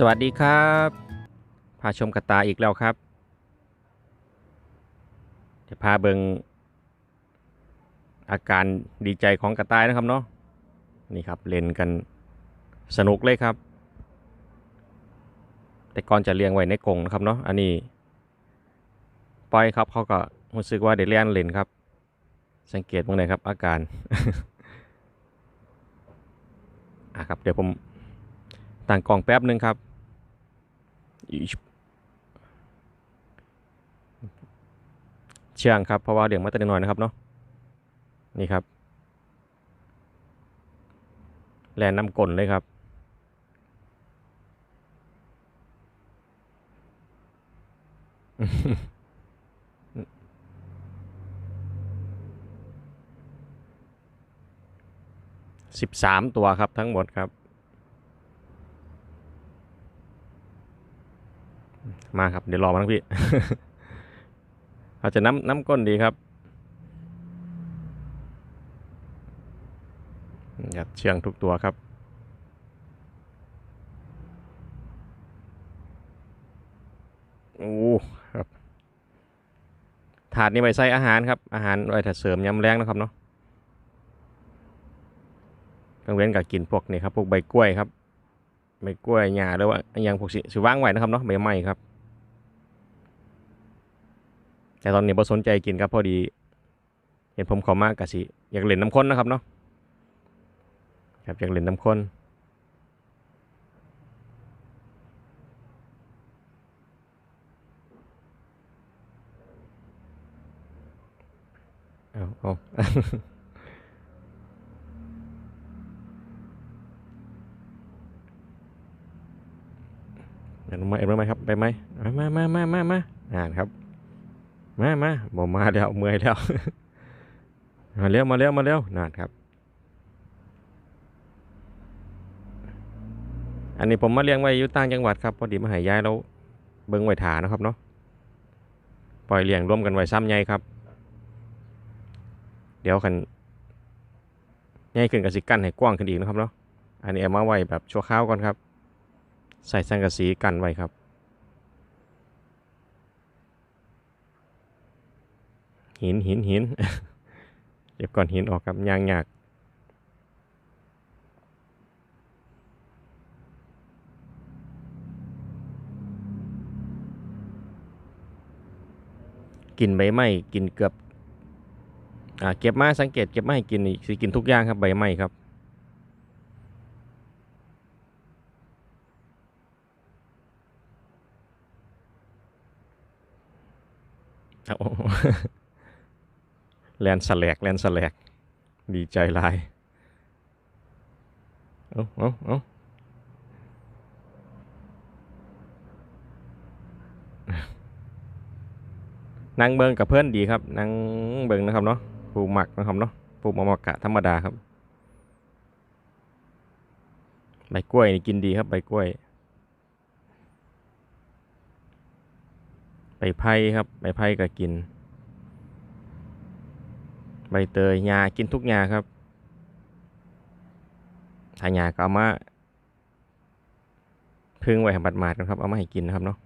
สวัสดีครับพาชมกระตาอีกแล้วครับจะพาเบิงอาการดีใจของกระต่ายนะครับเนาะนี่ครับเล่นกันสนุกเลยครับ แต่ก่อนจะเลี้ยงไว้ในกรงนะครับเนาะอันนี้ปล่อยครับเขาก็รู้สึกว่าได้เลี้ยงเล่นครับ สังเกตบ้างเลยครับ อาการอะครับเดี๋ยวผมต่างกล่องแป๊บหนึ่งครับ เชื่องครับ เพราะว่าเลี้ยงมาแต่น้อยนะครับเนาะนี่ครับแลนน้ำกลนเลยครับสิบสามตัวครับทั้งหมดครับ มาครับ เดี๋ยวรอมาทั้งพี่เราจจะน้ำน้ำก้นดีครับอยากเชื่องทุกตัวครับ โอ้ครับ ถาดนี้ไว้ใส่อาหารครับ อาหารไว้ถ้าเสริมยำแรงนะครับเนาะกังเว้นกับกินพวกนี้ครับ พวกใบกล้วยครับ ใบกล้วยหญ้าหรือว่าอหยังพวกสิสิว่างไว้นะครับเนาะใบไม้ครับ แต่ตอนนี้บ่สนใจกินครับพอดี เห็นผมขอมากกะสิอยากเล่นน้ำข้นนะครับเนาะครับอยากเล่นน้ำข้นเอาเอา เห็นไหมเห็น ไปไหมมามามามามาอ่านครับมามาบ่มาแล้วเมื่อยแล้วมาเร็วมาเร็วมาเร็วนั่นครับ อันนี้ผมมาเลี้ยงไว้อยู่ต่างจังหวัดครับพอดีมาหายย้ายแล้วเบิ้งไว้ถานะครับเนาะปล่อยเลี้ยงร่วมกันไว้ซ้ำใหญ่ครับ เดี๋ยวคันใหญ่ขึ้นกับสิกั้นให้กว้างขึ้นอีกนะครับเนาะอันนี้เอามาไว้แบบชั่วคราวก่อนครับ ใส่สังกะสีกันไว้ครับ หินหินหินเดี๋ยวก่อนหินออกครับยางยากกินใบไม้กินเกือบอ่าเก็บมาสังเกตเก็บมาให้กินนี่สิกินทุกอย่างครับใบไม้ครับเอ แลนสแลกแลนสแลกดีใจลาย เอาเอาเอานั่งเบิงกับเพื่อนดีครับนั่งเบิงนะครับเนาะปลูกหมักนะครับเนาะปลูกมะมะกะธรรมดาครับ ใบกล้วยนี่กินดีครับ ใบกล้วย ใบไผ่ครับ ใบไผ่ก็กิน ใบเตยหญ้ากินทุกหญ้าครับถ้าหญ้าก็เอามาพึ่งไว้ให้บัดหมาดๆนครับเอามาให้กินนะครับเนาะ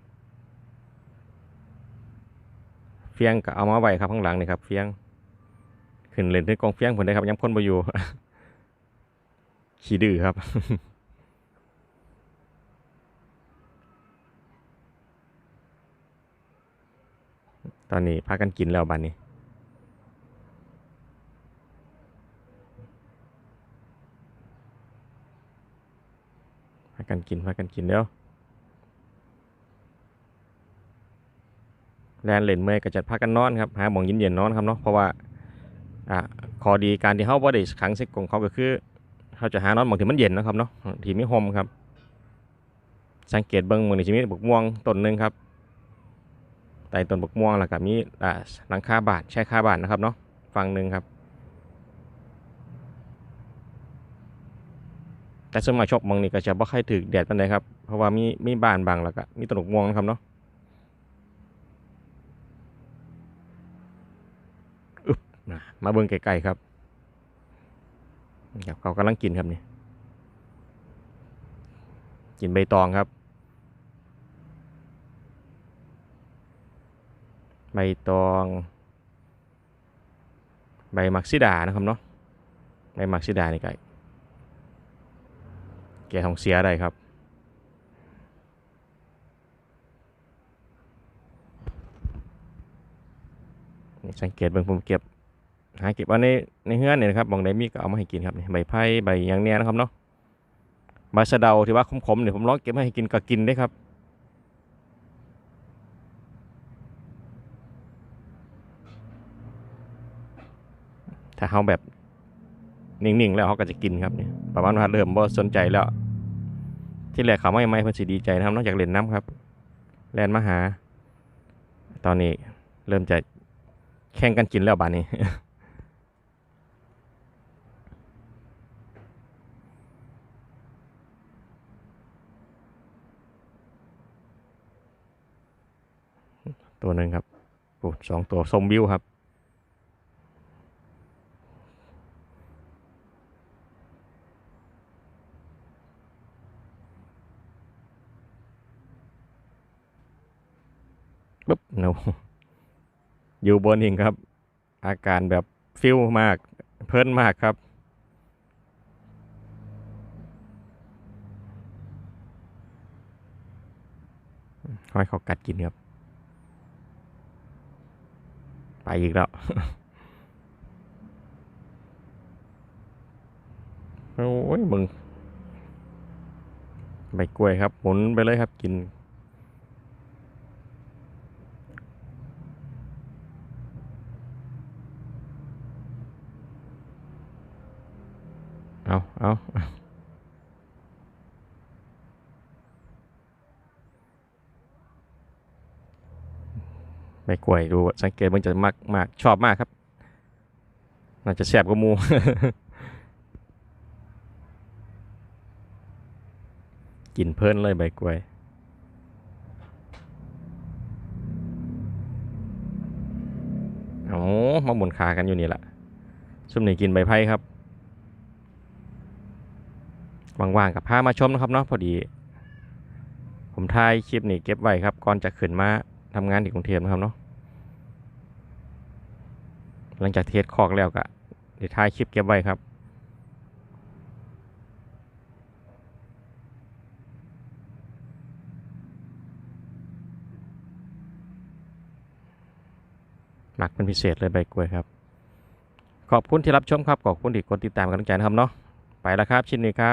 เฟียงก็เอามาไว้ครับข้างหลังนี่ครับเฟียงขึ้นเล่นที่กองเฟียงผมได้ครับยังพ่นไปอยู่ขี้ดื้อครับตอนนี้พากันกินแล้วบัดนี้ากันกินพากันกินแล้วแลนเล่นเมื่อยก็จะพากันนอนครับหาหมองเย็นๆนอนครับเนาะเพราะว่าอ่าข้อดีการที่เฮาบ่ได้ขังใส่กรงเขาก็คือเขาจะหานอนหมองที่มันเย็นนะครับเนาะที่มีห่มครับ สังเกตเบิ่งมื้อนี้สิมีบักม่วงต้นหนึงครับใต้ต้นบกม่วงแล้วก็มีอ่าหลังคาบานแช่คาบานนะครับเนาะฝั่งหนึ่งครับ แต่สมัยชอบมองนี่ก็จะบ่ค่อยถือแดดปานใดครับ เพราะว่ามีมีบานบางแล้วก็มีตนกงวงนะครับเนาะอึบมาเบิ่งไกลๆครับครับเขากำลังกินครับนี่กินใบตองครับ ใบตอง ใบมักซิดานะครับเนาะใบมักซิดานี่ไก่ แก้ท้องเสียได้ครับ นี่สังเกตเบิ่งผมเก็บ หาเก็บเอาในในเฮือนเนี่ยนะครับบางใดมีก็เอามาให้กินครับใบไผ่ใบยังเนี้ยนะครับเนาะใบสะเดาที่ว่าขมๆเนี่ยผมลองเก็บมาให้กินก็กินได้ครับถ้าเขาแบบนิ่งๆ แล้วเขาก็จะกินครับเนี่ยประมาณว่าเริ่มบ่สนใจแล้ว ที่แรกเขาไม่ไม่เพิ่นสิดีใจนะครับนอกจากเล่นน้ำครับ แลนมาหา ตอนนี้เริ่มจะแข่งกันกินแล้วบานนี้ตัวหนึ่งครับโอ้สองตัวสมวิวครับ ปุ๊บ no อยู่บนหิ่งครับ อาการแบบฟิลมากเพลินมากครับ ห้อยเขากัดกินครับ ไปอีกแล้วโอ้ยมึงใบกล้วยครับ หมุนไปเลยครับกิน เอาเอาใบกล้วยดูสังเกตมันจะมากมากชอบมากครับ น่าจะแซ่บกว่ามูกินเพลินเลยใบกล้วยโอ้มาหมุนขากันอยู่นี่แหละซุ่มนี่กินใบไผ่ครับ ว่างๆกับพามาชมนะครับเนาะพอดี ผมถ่ายคลิปนี้เก็บไว้ครับ ก่อนจะขึ้นมาทำงานที่กรุงเทพนะครับเนาะหลังจากเทสคอกแล้วก็เดี๋ยวถ่ายคลิปเก็บไว้ครับหมักเป็นพิเศษเลยใบกล้วยครับ ขอบคุณที่รับชมครับ ขอบคุณที่กดติดตามกันทุกใจนะครับเนาะไปแล้วครับชิ้นนี้ครับ